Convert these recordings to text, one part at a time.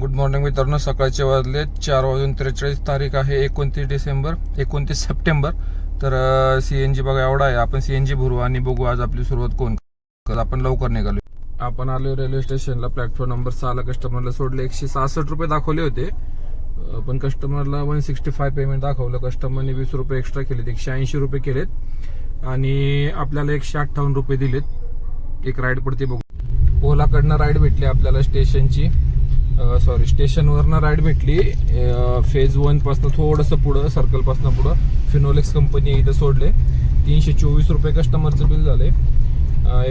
Good morning मित्रांनो. सकाळचे वाजले चार वाजून त्रेचाळीस तारीख आहे एकोणतीस डिसेंबर एकोणतीस सप्टेंबर. तर सी एन जी बघा एवढा आहे. आपण सी एन जी भरू आणि बघू आज आपली सुरुवात कोण आपण लवकर निघालो आपण आलो रेल्वे स्टेशनला प्लॅटफॉर्म नंबर सहाला कस्टमरला सोडले. एकशे सहासष्ट रुपये दाखवले होते. पण कस्टमरला वन सिक्स्टी फाय पेमेंट दाखवलं. कस्टमरने वीस रुपये एक्स्ट्रा केलेत एकशे ऐंशी रुपये केलेत. आणि आपल्याला एकशे अठ्ठावन्न रुपये दिलेत. एक राईड पडते बघू. ओलाकडनं राईड भेटली आपल्याला स्टेशनची सॉरी स्टेशनवरनं राईड भेटली. फेज वन थोडंसं पुढं सर्कलपासनं पुढं. फिनोलेक्स कंपनी इथं सोडले. तीनशे चोवीस रुपये कस्टमरचं बिल झाले.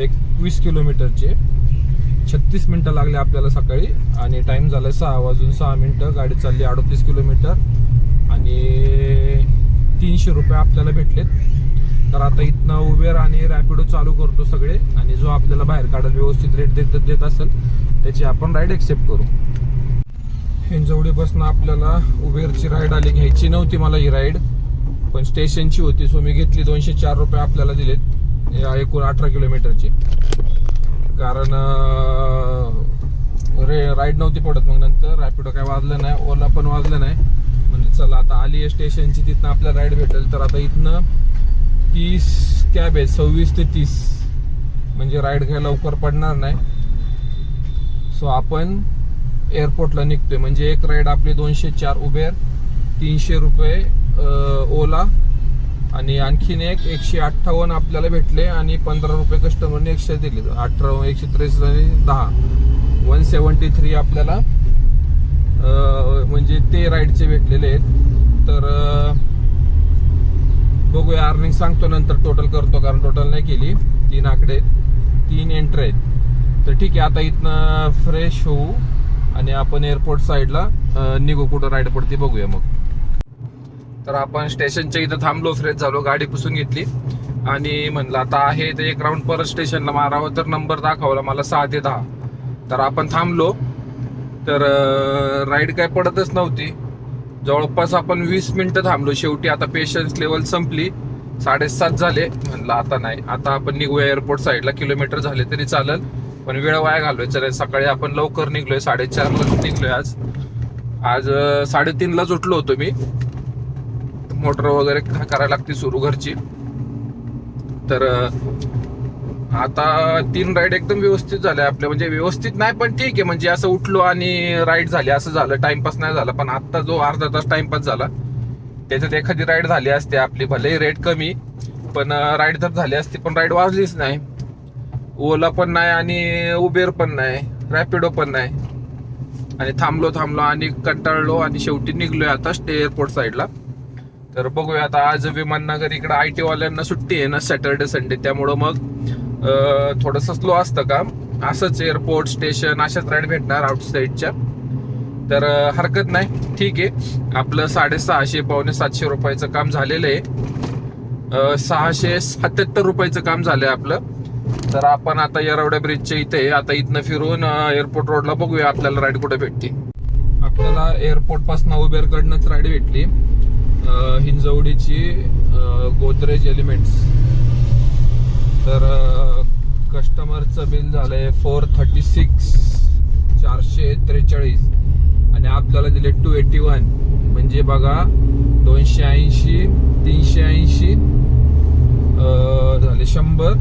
एकवीस किलोमीटरचे. छत्तीस मिनटं लागले आपल्याला सकाळी. आणि टाईम झाला सहा वाजून सहा मिनटं. गाडी चालली अडतीस किलोमीटर. आणि तीनशे रुपये आपल्याला भेटलेत. तर आता इथनं उबेर आणि रॅपिडो चालू करतो सगळे. आणि जो आपल्याला बाहेर काढायला व्यवस्थित रेट देत देत असेल त्याची आपण राईड एक्सेप्ट करू. हिंजवडीपासून आपल्याला उबेरची राईड आली. घ्यायची नव्हती मला ही राईड पण स्टेशनची होती सो मी घेतली. दोनशे चार रुपये आपल्याला दिलेत. या एकूण अठरा किलोमीटरचे. कारण रे राईड नव्हती पडत मग नंतर. रॅपिडो काय वाजलं नाही. ओला पण वाजलं नाही. म्हणजे चला आता आली आहे स्टेशनची तिथनं आपल्याला राईड भेटेल. तर आता इथनं तीस कॅब आहे सव्वीस ते तीस. म्हणजे राईड काय लवकर पडणार नाही. सो आपण एअरपोर्टला निघतोय. म्हणजे एक राईड आपली दोनशे चार उबेर तीनशे रुपये ओला आणि आणखीन एक एकशे अठ्ठावन्न आपल्याला भेटले आणि पंधरा रुपये कस्टमरने एकशे दिले. अठरा एकशे त्रेसष्ट आणि दहा. वन सेवन्टी थ्री आपल्याला म्हणजे ते राईडचे भेटलेले आहेत. तर बघूया. अर्निंग सांगतो नंतर टोटल करतो कारण टोटल नाही केली. तीन आकडे तीन एंट्री आहेत. तर ठीक आहे आता इथनं फ्रेश होऊ. आणि आपण एअरपोर्ट साईडला निघू कुठं राईड पडते बघूया मग. तर आपण स्टेशनच्या इथं थांबलो फ्रेश झालो गाडी पुसून घेतली. आणि म्हणलं आता आहे तर एक राऊंड परत स्टेशनला मारावं तर नंबर दाखवला मला सहा ते दहा. तर आपण थांबलो. तर राईड काय पडतच नव्हती. जवळपास आपण वीस मिनिटं थांबलो. शेवटी आता पेशन्स लेवल संपली. साडेसात झाले. म्हणलं आता नाही. आता आपण निघूया एअरपोर्ट साईडला किलोमीटर झाले तरी चालेल. पण वेळ वाया घालूय. चला सकाळी आपण लवकर निघलोय. साडेचारला निघलोय आज. आज साडेतीनलाच उठलो होतो मी. मोटर वगैरे करायला लागते सुरू घरची. तर आता तीन राईड एकदम व्यवस्थित झाल्या आपल्या म्हणजे व्यवस्थित नाही पण ठीक आहे. म्हणजे असं उठलो आणि राईड झाली. असं झालं. टाइमपास नाही झाला. पण आता जो अर्धा तास टाइमपास झाला त्याच्यात एखादी राईड झाली असते आपली. भले रेट कमी पण राईड तर झाली असती पण राईड वाजलीच नाही. ओला पण नाही आणि उबेर पण नाही रॅपिडो पण नाही. आणि थांबलो थांबलो आणि कंटाळलो आणि शेवटी निघलोय आता स्टे एअरपोर्ट साईडला तर बघूया आता आज विमाननगर इकडे आय टी वाल्यांना सुट्टी आहे ना सॅटर्डे संडे त्यामुळं मग थोडस स्लो असतं काम. असंच एअरपोर्ट स्टेशन अशाच राईड भेटणार आउटसाईडच्या तर हरकत नाही. ठीक आहे. आपलं साडेसहाशे पावणे सातशे रुपयाचं काम झालेलं आहे. सहाशे सत्याहत्तर रुपयाचं काम झालंय आपलं. तर आपण आता येरवड्या ब्रिजच्या इथे आता इथनं फिरून एअरपोर्ट रोडला बघूया आपल्याला राईड कुठे भेटते. आपल्याला एअरपोर्टपासून उबेर कडनंच राईड भेटली हिंजवडीची गोदरेज एलिमेंट्स तर कस्टमरचं बिल झालंय फोर थर्टी सिक्स चारशे त्रेचाळीस. आणि आपल्याला दिले टू एटी वन म्हणजे बघा दोनशे ऐंशी तीनशे ऐंशी झाले शंभर.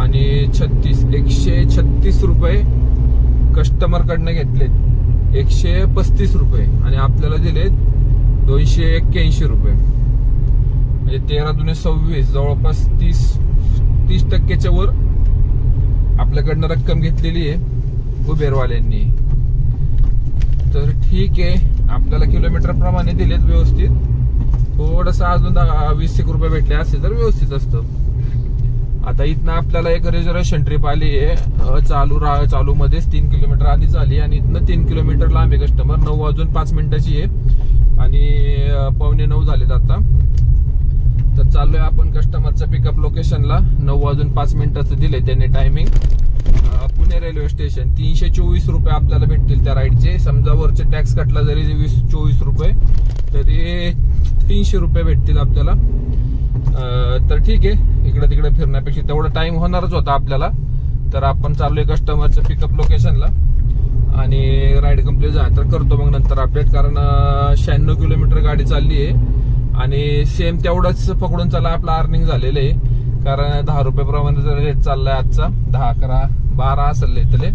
आणि छत्तीस एकशे छत्तीस रुपये कस्टमर कडनं घेतलेत. एकशे पस्तीस रुपये आणि आपल्याला दिलेत दोनशे एक्क्याऐंशी रुपये. म्हणजे तेरा दुने सव्वीस जवळपास तीस तीस टक्क्याच्या वर आपल्याकडनं रक्कम घेतलेली आहे उबेरवाल्यांनी तर ठीक आहे आपल्याला किलोमीटर प्रमाणे दिलेत व्यवस्थित. थोडस अजून दहा वीस एक रुपये भेटले असेल तर व्यवस्थित असतं. आता इथनं आपल्याला एक रिझर्वेशन ट्रिप आली आहे. चालू रा चालू मध्येच तीन किलोमीटर आधीच आली आणि इथनं तीन किलोमीटर लांब आहे कस्टमर नऊ वाजून पाच मिनिटाची आहे. आणि पावणे नऊ झालेत आता. तर चाललोय आपण कस्टमरच्या पिकअप लोकेशनला नऊ वाजून पाच मिनिटाचं दिले त्यांनी टायमिंग पुणे रेल्वे स्टेशन तीनशे चोवीस रुपये आपल्याला भेटतील त्या राईडचे समजा वरचे टॅक्स कटला जरी वीस चोवीस रुपये तरी तीनशे रुपये भेटतील आपल्याला. तर ठीक आहे. इकडे तिकडे फिरण्यापेक्षा तेवढा टाइम होणारच होता आपल्याला. तर आपण चाललोय कस्टमरच्या पिकअप लोकेशनला आणि राईड कंप्लीट झाली. तर करतो मग नंतर अपडेट कारण शहाण्णव किलोमीटर गाडी चालली आहे. आणि सेम तेवढंच पकडून चला आपलं अर्निंग झालेलं आहे. कारण दहा रुपयाप्रमाणे जर रेट चाललाय आजचा दहा अकरा बारा असेल इथले.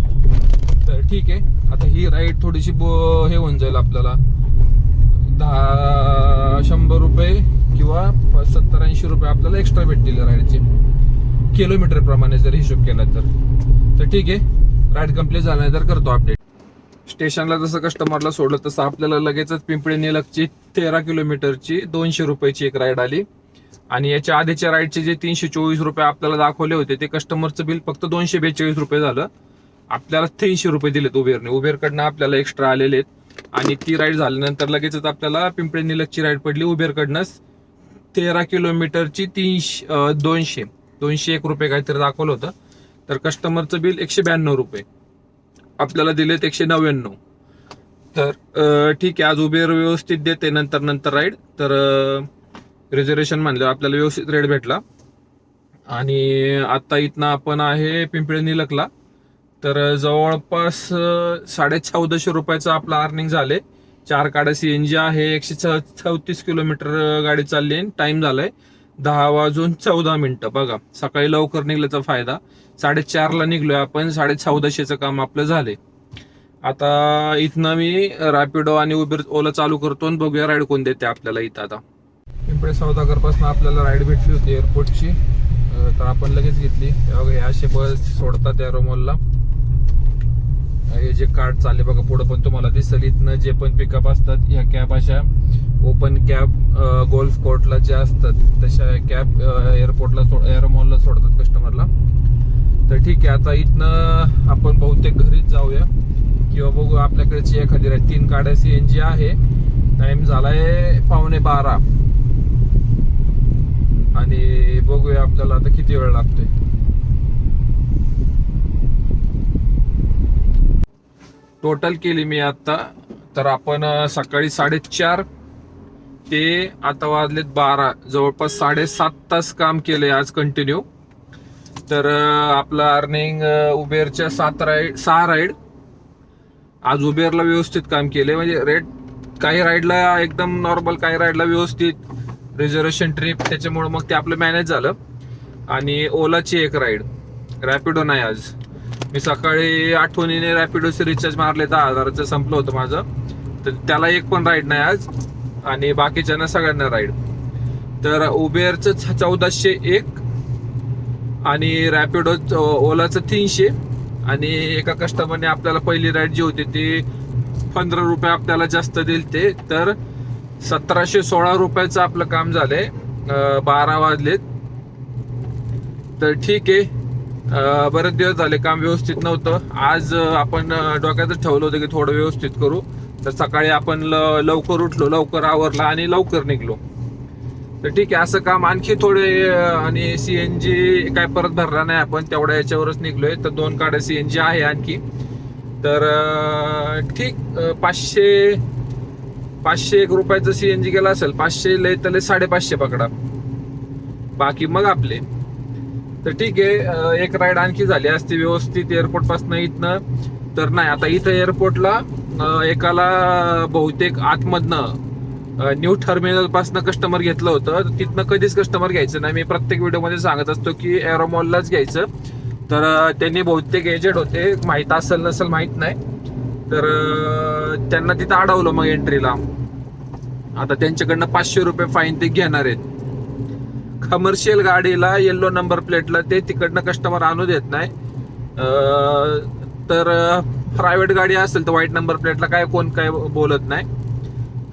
तर ठीक आहे. आता ही राईड थोडीशी बो- हे होऊन जाईल आपल्याला. दहा शंभर रुपये किंवा सत्तर ऐंशी रुपये आपल्याला एक्स्ट्रा भेटतील राईडचे किलोमीटर प्रमाणे जर हिशोब केला तर. तर ठीक आहे. राईड कंप्लीट झाल्यानंतर करतो अपडेट स्टेशनला जसं कस्टमरला सोडलं तसं आपल्याला लगेचच पिंपळी निलकची तेरा किलोमीटरची दोनशे रुपयाची एक राईड आली. आणि याच्या आधीच्या राईडचे जे तीनशे चोवीस रुपये आपल्याला दाखवले होते ते कस्टमरचं बिल फक्त दोनशे बेचाळीस रुपये झालं. आपल्याला तीनशे रुपये दिलेत उबेरने उबेरकडनं आपल्याला एक्स्ट्रा आलेले आहेत. आणि ती राईड झाल्यानंतर लगेचच आपल्याला पिंपळी निलकची राईड पडली उबेरकडनंच तेरा किलोमीटरची तीनशे दोनशे. दोनशे एक रुपये काहीतरी दाखवलं होतं. तर कस्टमरचं बिल एकशे ब्याण्णव रुपये. आपल्याला दिलेत एकशे नव्याण्णव. तर ठीक आहे. आज उबेर व्यवस्थित देते. नंतर नंतर राईड तर रिझर्वेशन म्हणलं आपल्याला व्यवस्थित रेट भेटला. आणि आता इथनं आपण आहे पिंपळी निलकला. तर जवळपास साडे चौदाशे रुपयाचं आपलं अर्निंग झाले. चार काड्या सीएनजी आहे एकशे चौतीस किलोमीटर गाडी चालली आहे. टाइम झालाय दहा वाजून चौदा मिनिटं. बघा सकाळी लवकर निघल्याचा फायदा. साडेचारला निघलोय आपण साडे चौदाशेचं काम आपलं झाले आता इथनं मी रॅपिडो आणि उबेर ओला चालू करतो आणि बघूया राईड कोण देते आपल्याला इथं आता. पिंपळे सौदागरपासून आपल्याला राईड भेटली होती एअरपोर्टची तर आपण लगेच घेतली. हे असे बस सोडतात एरोमॉलला हे जे कार्ड चालले बघा पुढे पण तुम्हाला दिसेल. इथनं जे पण पिकअप असतात ह्या कॅब अशा ओपन कॅब गोल्फ कोर्टला ज्या असतात तशा कॅब एअरपोर्टला सोड एअरमॉलला सोडतात कस्टमरला तर ठीक आहे आता इथनं आपण बहुतेक घरीच जाऊया. किंवा बघू आपल्याकडची एखादी राईड तीन गाड्या जी आहे. टाइम झालाय पावणे बारा. आणि बघूया आपल्याला आता किती वेळ लागतोय. टोटल केली मी आता. तर आपण सकाळी साडेचार ते आता वाजलेत बारा. जवळपास साडेसात तास काम केले आज कंटिन्यू तर आपलं अर्निंग उबेरच्या सात राईड सहा राईड आज उबेरला व्यवस्थित काम केले म्हणजे रेट काही राईडला एकदम नॉर्मल काही राईडला व्यवस्थित रिझर्वेशन ट्रिप त्याच्यामुळे मग ते आपलं मॅनेज झालं. आणि ओलाची एक राईड रॅपिडो नाही आज. मी सकाळी आठवणीने रॅपिडोचे रिचार्ज मारले दहा हजाराचं संपलं होतं माझं. तर त्याला एक पण राईड नाही आज आणि बाकीच्यांना सगळ्यांना राईड तर उबेरचं चौदाशे एक आणि रॅपिडो ओलाचं तीनशे आणि एका कस्टमरने आपल्याला पहिली राईड जी होती ती पंधरा रुपये आपल्याला जास्त दिल ते तर सतराशे सोळा रुपयाचं आपलं काम झालंय बारा वाजलेत. तर ठीक आहे बरेच दिवस झाले काम व्यवस्थित नव्हतं. आज आपण डोक्यातच ठेवलं होतं की थोडं व्यवस्थित करू. तर सकाळी आपण ल- लवकर उठलो लवकर आवरला आणि लवकर निघलो. तर ठीक आहे असं काम आणखी थोडे आणि सी एन जी काय परत भरला नाही आपण तेवढ्या याच्यावरच निघलोय. तर दोन गाड्या जी आहे आणखी. तर ठीक पाचशे पाचशे एक रुपयाचं सी एन जी गेला असेल पाचशे लय तर लय साडेपाचशे पकडा. बाकी मग आपले. तर ठीक आहे एक राईड आणखी झाली असती व्यवस्थित एअरपोर्टपासून इथनं. तर नाही आता इथं एअरपोर्टला एकाला बहुतेक आतमधनं न्यू टर्मिनल पासनं कस्टमर घेतलं होतं. तिथनं कधीच कस्टमर घ्यायचं नाही. मी प्रत्येक व्हिडिओमध्ये सांगत असतो की एरोमॉललाच घ्यायचं. तर त्यांनी बहुतेक एजंट होते. माहीत असेल नसेल माहीत नाही. तर त्यांना तिथं अडवलं मग एंट्रीला आता त्यांच्याकडनं पाचशे रुपये फाईन ते घेणार आहेत. कमर्शियल गाडीला येल्लो नंबर प्लेटला ते तिकडनं कस्टमर आणू देत नाही. तर प्रायव्हेट गाडी असेल तर व्हाईट नंबर प्लेटला काय कोण काय बोलत नाही.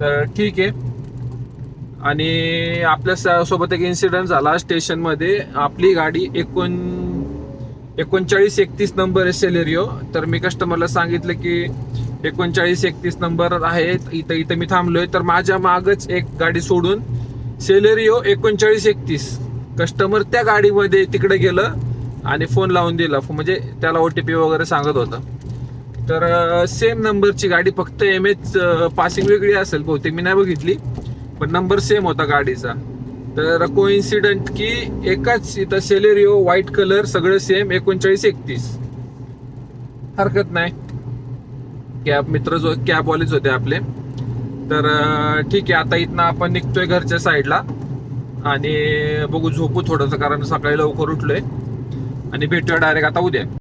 तर ठीक आहे. आणि आपल्या स- सोबत एक इन्सिडेंट झाला स्टेशनमध्ये आपली गाडी एकोण एकोणचाळीस एकतीस नंबर आहे सेलेरिओ तर मी कस्टमरला सांगितलं की एकोणचाळीस एकतीस नंबर आहे इथं इथं मी थांबलोय. तर माझ्या मागच एक गाडी सोडून सेलेरिओ एकोणचाळीस एकतीस. कस्टमर त्या गाडीमध्ये तिकडे गेलं आणि फोन लावून दिला. म्हणजे त्याला ओ टी पी वगैरे सांगत होता. तर सेम नंबरची गाडी फक्त एम एच पासिंग वेगळी असेल बहुतेक. मी नाही बघितली पण नंबर सेम होता गाडीचा. तर कोइन्सिडंट की एकाच इथं सेलेरिओ व्हाईट कलर सगळं सेम एकोणचाळीस एकतीस. हरकत नाही. कॅब मित्र जो कॅबवालेच होते आपले. तर ठीक आहे आता इथनं आपण निघतोय घरच्या साईडला. आणि बघू झोपू थोडंसं कारण सकाळी लवकर उठलोय. आणि भेटूया डायरेक्ट आता उद्या.